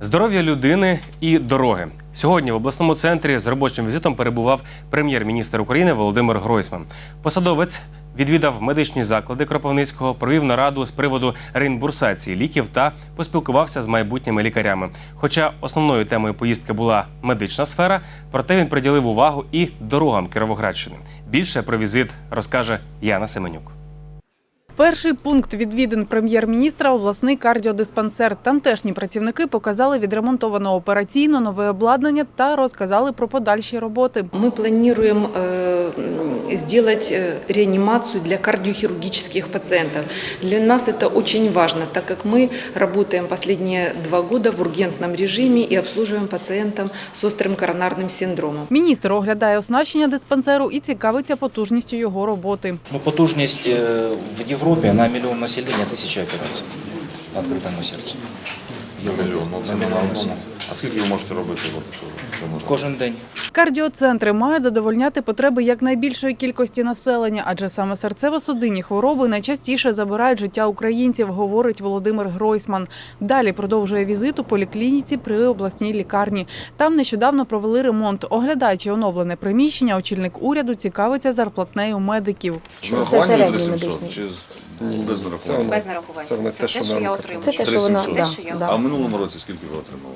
Здоров'я людини і дороги. Сьогодні в обласному центрі з робочим візитом перебував прем'єр-міністр України Володимир Гройсман. Посадовець відвідав медичні заклади Кропивницького, провів нараду з приводу реімбурсації ліків та поспілкувався з майбутніми лікарями. Хоча основною темою поїздки була медична сфера, проте він приділив увагу і дорогам Кіровоградщини. Більше про візит розкаже Яна Семенюк. Перший пункт відвідин прем'єр-міністра – обласний кардіодиспансер. Тамтешні працівники показали відремонтоване операційно, нове обладнання та розказали про подальші роботи. Мы планируем э, м, сделать э, реанимацию для кардиохирургических пациентов. Для нас это очень важно, так как мы работаем последние два года в ургентном режиме и обслуживаем пациентам с острым коронарным синдромом. Міністр оглядає оснащення диспансеру і цікавиться потужністю його роботи. Ну, потужність е, в Європі на миллион населения тисяча операций на відкритому сердце. Мільйон, ну, на миллион нормально. А скільки ви можете робити? Кожен день. Кардіоцентри мають задовольняти потреби якнайбільшої кількості населення, адже саме серцево-судинні хвороби найчастіше забирають життя українців, говорить Володимир Гройсман. Далі продовжує візит у поліклініці при обласній лікарні. Там нещодавно провели ремонт. Оглядаючи оновлене приміщення, очільник уряду цікавиться зарплатнею медиків. З нарахуванням середній 3700 чи з- без нарахування? Без нарахування. Це те, що я. Це те, що вона 3700. да, Те, що я- да. А в минулому році скільки ви отримали?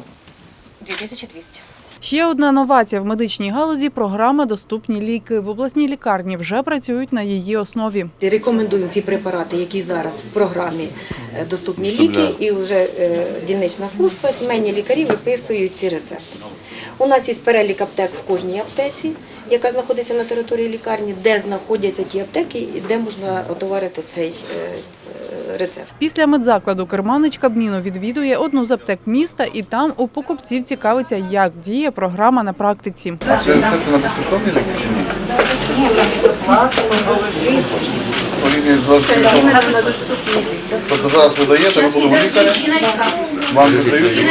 2200. Ще одна новація в медичній галузі програма Доступні ліки. В обласній лікарні вже працюють на її основі. Рекомендуємо ці препарати, які зараз в програмі е, доступні ліки, і вже е, дільнична служба, сімейні лікарі виписують ці рецепти. У нас є перелік аптек в кожній аптеці, яка знаходиться на території лікарні, де знаходяться ті аптеки, і де можна отоварити цей е, рецепт. Після медзакладу керманич Кабміну відвідує одну з аптек міста, і там у покупців цікавиться, як діє програма на практиці. Це рецепти на безкоштовні чи ні? Різні Тобто зараз ви даєте, ви були у лікаря, вам віддають, і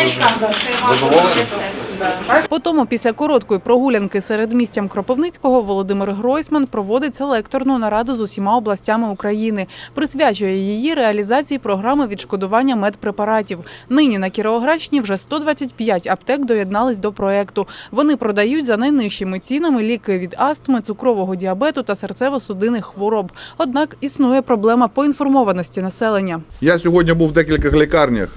задоволені? Потому після короткої прогулянки серед містям Кропивницького Володимир Гройсман проводить селекторну нараду з усіма областями України. Присвячує її реалізації програми відшкодування медпрепаратів. Нині на Кіровоградщині вже 125 аптек доєднались до проекту. Вони продають за найнижчими цінами ліки від астми, цукрового діабету та серцево-судинних хвороб. Однак існує проблема поінформованості населення. Я сьогодні був в декількох лікарнях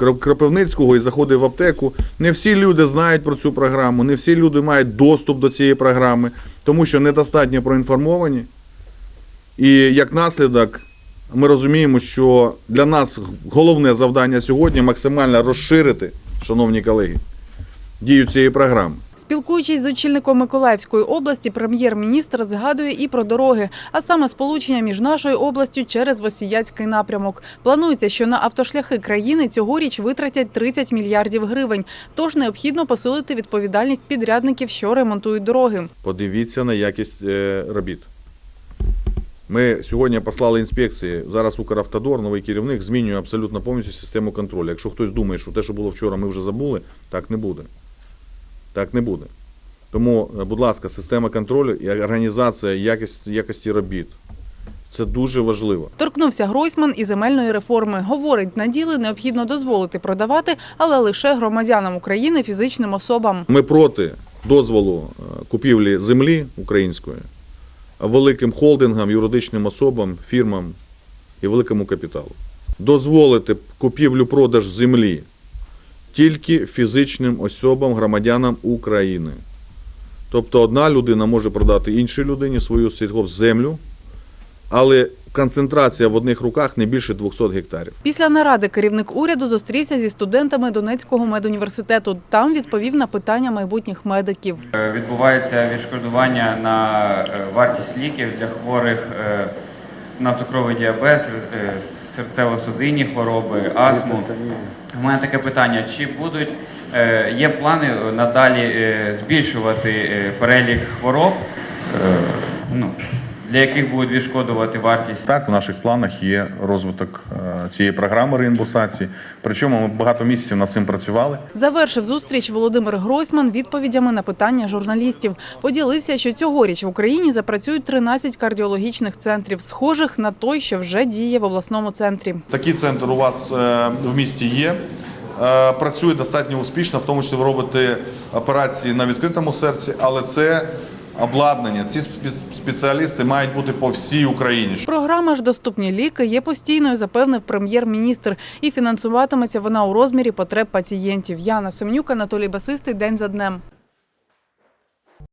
Кропивницького і заходив в аптеку. Не всі люди знають про цю програму, не всі люди мають доступ до цієї програми, тому що недостатньо проінформовані. І як наслідок, ми розуміємо, що для нас головне завдання сьогодні максимально розширити, шановні колеги, дію цієї програми. Спілкуючись з очільником Миколаївської області, прем'єр-міністр згадує і про дороги, а саме сполучення між нашою областю через Восіяцький напрямок. Планується, що на автошляхи країни цьогоріч витратять 30 мільярдів гривень. Тож необхідно посилити відповідальність підрядників, що ремонтують дороги. Подивіться на якість е, робіт. Ми сьогодні послали інспекції. Зараз Укравтодор, новий керівник, змінює абсолютно повністю систему контролю. Якщо хтось думає, що те, що було вчора, ми вже забули, так не буде. Так не буде. Тому, е, будь ласка, система контролю і організація якості, якості робіт. Це дуже важливо. Торкнувся Гройсман і земельної реформи. Говорить, наділи необхідно дозволити продавати, але лише громадянам України, фізичним особам. Ми проти дозволу е, купівлі землі української великим холдингам, юридичним особам, фірмам і великому капіталу. Дозволити купівлю-продаж землі тільки фізичним особам, громадянам України. Тобто одна людина може продати іншій людині свою сільгоспземлю, але концентрація в одних руках не більше 200 гектарів. Після наради керівник уряду зустрівся зі студентами Донецького медуніверситету. Там відповів на питання майбутніх медиків. Е, Відбувається відшкодування на е, вартість ліків для хворих е, на цукровий діабет, серцево-судинні хвороби, астму. У мене таке питання: чи будуть е, є плани надалі е, збільшувати е, перелік хвороб, е, ну, для яких будуть відшкодувати вартість? Так, в наших планах є розвиток е, цієї програми реімбурсації. Причому ми багато місяців над цим працювали. Завершив зустріч Володимир Гройсман відповідями на питання журналістів. Поділився, що цьогоріч в Україні запрацюють 13 кардіологічних центрів, схожих на той, що вже діє в обласному центрі. Такий центр у вас е, в місті є. е, працює достатньо успішно, в тому числі ви робите операції на відкритому серці, але це обладнання, ці спе- спеціалісти мають бути по всій Україні. Програма ж доступні ліки є постійною, запевнив прем'єр-міністр, і фінансуватиметься вона у розмірі потреб пацієнтів. Яна Семнюк, Анатолій Басистий. День за днем.